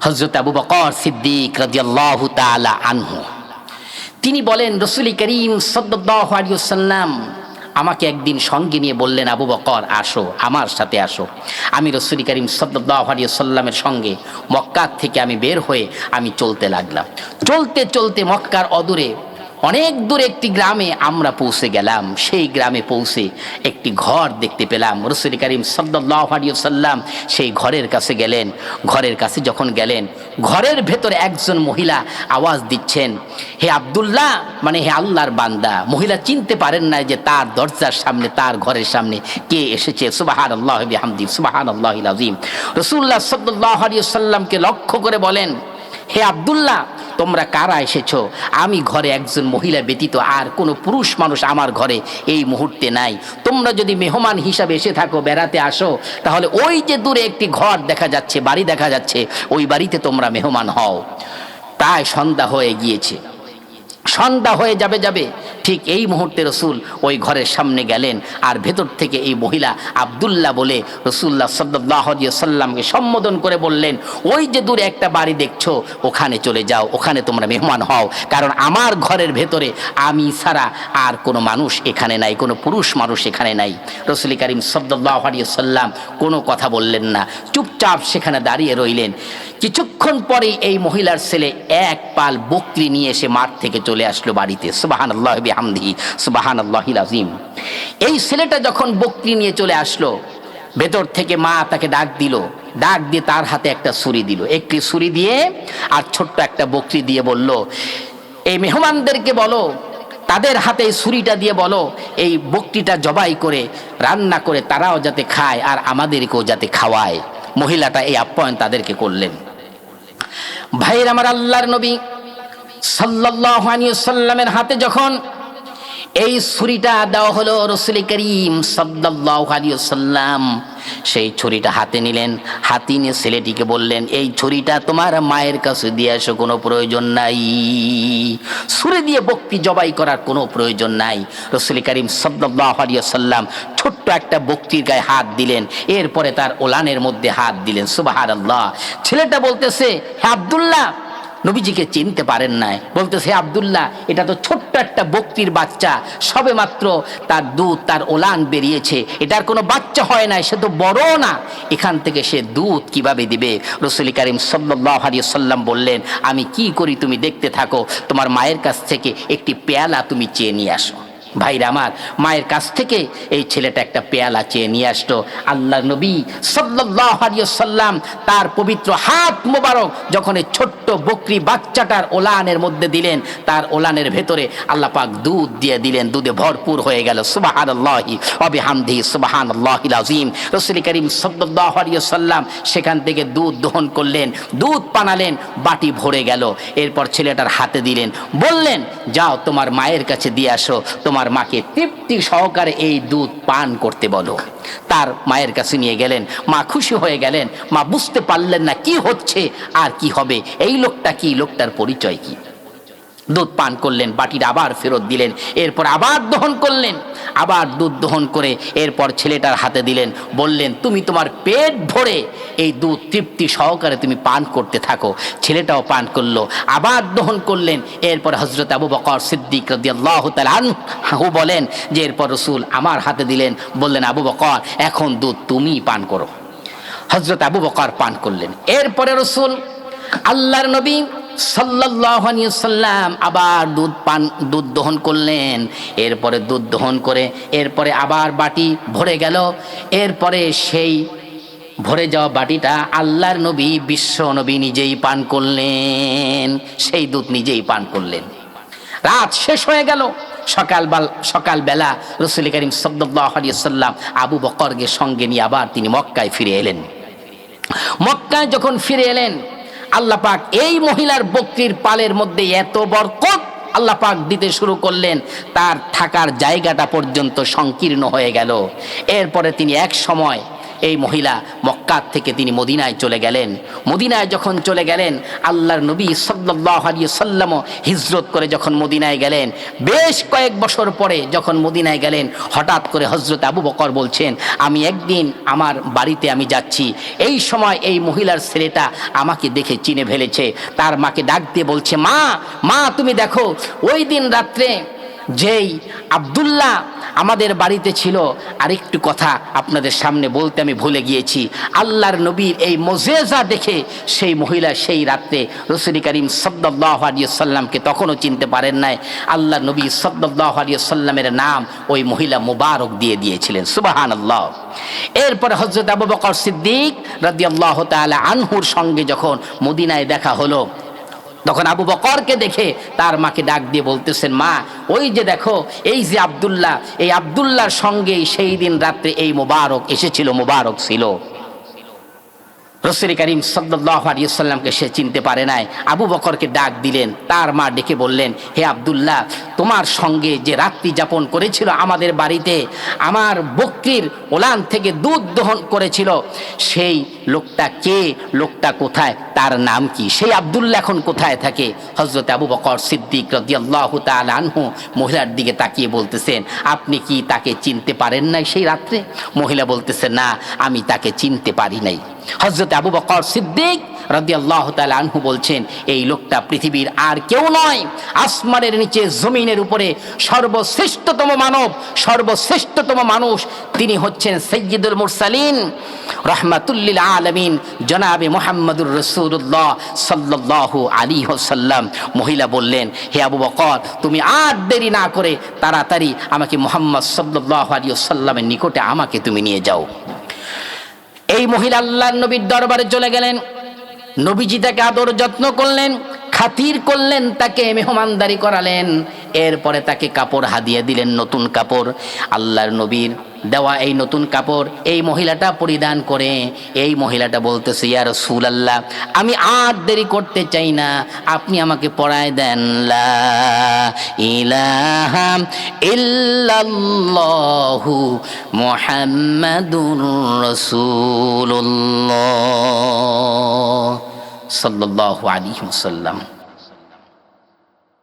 হজরত আবু বকর সিদ্দিক রাজিয়াল্লাহু তালা আনহু। তিনি বলেন, রসুল করিম সাল্লাম আমাকে একদিন সঙ্গে নিয়ে বললেন, আবু বকর, আসো, আমার সাথে আসো। আমি রসুল করিম সাল্লামের সঙ্গে মক্কার থেকে আমি বের হয়ে আমি চলতে লাগলাম। চলতে চলতে মক্কার অদূরে অনেক দূর একটি গ্রামে আমরা পৌঁছে গেলাম। সেই গ্রামে পৌঁছে একটি ঘর দেখতে পেলাম। রসুল করিম সাল্লাম সেই ঘরের কাছে গেলেন। ঘরের কাছে যখন গেলেন, ঘরের ভেতরে একজন মহিলা আওয়াজ দিচ্ছেন, হে আবদুল্লাহ মানে হে আল্লাহর বান্দা, মহিলা চিনতে পারেন না যে তার দরজার সামনে, তার ঘরের সামনে কে এসেছে? সুবাহান আল্লাহ হামদি সুবাহান আল্লাহ আজিম রসুল্লাহ সাল্লাহ সাল্লামকে লক্ষ্য করে বলেন, হে আবদুল্লাহ তোমরা কারা এসেছ? আমি ঘরে একজন মহিলা ব্যতীত আর কোনো পুরুষ মানুষ আমার ঘরে এই মুহূর্তে নাই। তোমরা যদি মেহমান হিসাবে এসে থাকো, বেড়াতে আসো, তাহলে ওই যে দূরে একটি ঘর দেখা যাচ্ছে, বাড়ি দেখা যাচ্ছে, ওই বাড়িতে তোমরা মেহমান হও। তাই সন্ধ্যা হয়ে গিয়েছে। সন্ধ্যা হয়ে যাবে যাবে। ঠিক এই মুহূর্তে রসুল ওই ঘরের সামনে গেলেন আর ভেতর থেকে এই মহিলা আবদুল্লাহ বলে রসুল্লাহ সাল্লাহ সাল্লামকে সম্বোধন করে বললেন, ওই যে দূরে একটা বাড়ি দেখছ, ওখানে চলে যাও, ওখানে তোমরা মেহমান হও। কারণ আমার ঘরের ভেতরে আমি ছাড়া আর কোনো মানুষ এখানে নাই, কোনো পুরুষ মানুষ এখানে নাই। রসুল করিম সাল্লাহ সাল্লাম কোনো কথা বললেন না। চুপচাপ সেখানে দাঁড়িয়ে রইলেন। কিছুক্ষণ পরেই এই মহিলার ছেলে এক পাল বকরি নিয়ে এসে মাঠ থেকে চলে আসলো বাড়িতে। সুবাহান আল্লাহ হামদি সুবাহান আল্লাহিল আজিম এই ছেলেটা যখন বকরি নিয়ে চলে আসলো, ভেতর থেকে মা তাকে ডাক দিল। ডাক দিয়ে তার হাতে একটা ছুরি দিল। একটি ছুরি দিয়ে আর ছোট্ট একটা বকরি দিয়ে বলল, এই মেহমানদেরকে বলো, তাদের হাতে এই ছুরিটা দিয়ে বলো, এই বকরিটা জবাই করে, রান্না করে তারাও যাতে খায় আর আমাদেরকেও যাতে খাওয়ায়। মহিলাটা এই আপ্যায়ন তাদেরকে করলেন। ভাইয়ের আমার আল্লাহর নবী সাল্লাহ সাল্লামের হাতে যখন এই ছুরিটা দেওয়া হলো রসুল করিম সাল্লাহ সাল্লাম সেই ছুরিটা হাতে নিলেন। হাতি নিয়ে ছেলেটিকে বললেন, এই ছুরিটা তোমার মায়ের কাছে দিয়ে আসো কোনো প্রয়োজন নাই। ছুরি দিয়ে বক্তি জবাই করার কোনো প্রয়োজন নাই। রসুল করিম সাল্লাহ সাল্লাম ছোট্ট একটা বক্তির গায়ে হাত দিলেন। এরপরে তার ওলানের মধ্যে হাত দিলেন। আল্লাহ ছেলেটা বলতেছে হ্যাঁ আবদুল্লাহ নবীজিকে চিনতে পারেন নাই। বলতেছে আবদুল্লাহ, এটা তো ছোট্ট একটা বক্তির বাচ্চা সবে মাত্র তার দুধ, তার ওলান বেরিয়েছে। এটার কোনো বাচ্চা হয় নাই, সে তো বড় না। এখান থেকে সে দুধ কীভাবে দিবে? রসুল করিম সাল্লাহ সাল্লাম বললেন, আমি কি করি তুমি দেখতে থাকো, তোমার মায়ের কাছ থেকে একটি পেয়ালা তুমি চেয়ে নিয়ে আসো। ভাইরা আমার, মায়ের কাছ থেকে এই ছেলেটা একটা পেয়ালা চেয়ে নিয়ে আসতো আল্লাহ নবী সাল্লাম তার পবিত্র হাত মোবারক যখন এই ছোট্ট বকরি বাচ্চাটার ওলানের মধ্যে দিলেন, তার ওলানের ভেতরে আল্লাহ পাক দুধ দিয়ে দিলেন, দুধে ভরপুর হয়ে গেল। সুবাহান আল্লাহি অবে হামদি সুবাহান আল্লাহিল আজিম রসুল করিম সাল্লাম সেখান থেকে দুধ দহন করলেন, দুধ পানালেন, বাটি ভরে গেল। এরপর ছেলেটার হাতে দিলেন, বললেন, যাও তোমার মায়ের কাছে দিয়ে আসো, তোমার মাকে তৃপ্তি সহকারে এই দুধ পান করতে বলো। তার মায়ের কাছে নিয়ে গেলেন, মা খুশি হয়ে গেলেন, মা বুঝতে পারলেন না কি হচ্ছে, আর কি হবে, এই লোকটা কি, লোকটার পরিচয় কি? দুধ পান করলেন, বাটির আবার ফেরত দিলেন, এরপর আবার দহন করলেন, আবার দুধ দহন করে এরপর ছেলেটার হাতে দিলেন, বললেন, তুমি তোমার পেট ভরে এই দুধ তৃপ্তি সহকারে তুমি পান করতে থাকো। ছেলেটাও পান করল, আবার দহন করলেন, এরপর হজরত আবু বকর সিদ্দিক রদিয়াল্লাহ তালু বলেন যে, এরপর রসুল আমার হাতে দিলেন। বললেন, আবু বকর, এখন দুধ তুমি পান করো। হজরত আবু বকর পান করলেন, এরপরে রসুল আল্লাহর নবী সাল্লাম আবার দুধ পান, দুধ দহন করলেন। এরপরে দুধ দহন করে, এরপরে আবার বাটি ভরে গেল। এরপরে সেই ভরে যাওয়া বাটিটা আল্লাহর নবী, বিশ্ব নবী নিজেই পান করলেন। সেই দুধ নিজেই পান করলেন। রাত শেষ হয়ে গেল। সকাল বাল সকালবেলা রসুল করিম সাল্লাম আবু বকরকে সঙ্গে নিয়ে আবার তিনি মক্কায় ফিরে এলেন। মক্কায় যখন ফিরে এলেন আল্লাহ পাক এই মহিলার বকরির পালের মধ্যে এত বরকত আল্লাহ পাক দিতে শুরু করলেন, তার থাকার জায়গাটা পর্যন্ত সংকীর্ণ হয়ে গেল। এরপরে তিনি এক সময় এই মহিলা মক্কার থেকে তিনি মদিনায় চলে গেলেন। মদিনায় যখন চলে গেলেন, আল্লাহর নবী সাল্লাহ আলিয়া সাল্লামও হিজরত করে যখন মদিনায় গেলেন, বেশ কয়েক বছর পরে যখন মদিনায় গেলেন, হঠাৎ করে হজরত আবু বকর বলছেন, আমি একদিন আমার বাড়িতে আমি যাচ্ছি। এই সময় এই মহিলার ছেলেটা আমাকে দেখে চিনে ফেলেছে। তার মাকে ডাক দিয়ে বলছে, মা মা, তুমি দেখো, ওই দিন রাত্রে যেই আব্দুল্লাহ আমাদের বাড়িতে ছিল, আরেকটু কথা আপনাদের সামনে বলতে আমি ভুলে গিয়েছি। আল্লাহর নবীর এই মোজেজা দেখে সেই মহিলা সেই রাত্রে রসুল করিম সদ্দাহ সাল্লামকে তখনও চিনতে পারেন নাই। আল্লাহ নবী সদ্দাহ সাল্লামের নাম ওই মহিলা মুবারক দিয়ে দিয়েছিলেন। সুবাহান আল্লাহ এরপরে হজরত আবু বকর সিদ্দিক রাদি আল্লাহ তালা আনহুর সঙ্গে যখন মদিনায় দেখা হলো তখন আবু বকরকে দেখে তার মাকে ডাক দিয়ে বলতেছেন, মা, ওই যে দেখো, এই যে আবদুল্লাহ, এই আব্দুল্লাহর সঙ্গে সেই দিন রাত্রে এই মোবারক এসেছিল, মোবারক ছিল। রসুল করিম সাল্লাহ আলিয়াল্লামকে সে চিনতে পারে নাই। আবু বকরকে ডাক দিলেন, তার মা ডেকে বললেন, হে আবদুল্লাহ তোমার সঙ্গে যে রাত্রি যাপন করেছিল আমাদের বাড়িতে, আমার বক্রির ওলান থেকে দুধ দহন করেছিল, সেই লোকটা কে, লোকটা কোথায়, তার নাম কি? সেই আবদুল্লাহ এখন কোথায় থাকে? হজরত আবু বকর সিদ্দিক রদিয়াল্লাহ তাল আনহু মহিলার দিকে তাকিয়ে বলতেছেন, আপনি কি তাকে চিনতে পারেন নাই সেই রাত্রে? মহিলা বলতেছে, না, আমি তাকে চিনতে পারি নাই। হজরত আবু বকর সিদ্দিক রাদি আল্লাহ আনহু বলছেন, এই লোকটা পৃথিবীর আর কেউ নয়, আসমানের নিচে জমিনের উপরে সর্বশ্রেষ্ঠতম মানব, সর্বশ্রেষ্ঠতম মানুষ, তিনি হচ্ছেন সৈয়দুল মুরসালিন। রহমাতুল্লিল আলমিন, জনাবে মোহাম্মদুর রসুল্লাহ সাল্লাহ আলী হোসাল্লাম মহিলা বললেন, হে আবু বকর, তুমি আর দেরি না করে তাড়াতাড়ি আমাকে মোহাম্মদ সাল্লাহ আলী সাল্লামের নিকটে আমাকে তুমি নিয়ে যাও। এই মহিলা আল্লাহ নবীর দরবারে চলে গেলেন। নবীজি তাকে আদর যত্ন করলেন। খাতির করলেন, তাকে মেহমানদারি করালেন। এরপরে তাকে কাপড় হাদিয়ে দিলেন নতুন কাপড়। আল্লাহর নবীর দেওয়া এই নতুন কাপড়, এই মহিলাটা পরিধান করে। এই মহিলাটা বলতেছে ইয়ার সুল আল্লাহ আমি আর দেরি করতে চাই না। আপনি আমাকে পড়ায় দেন, লা ইলাহা ইল্লাল্লাহু صلى الله عليه وسلم.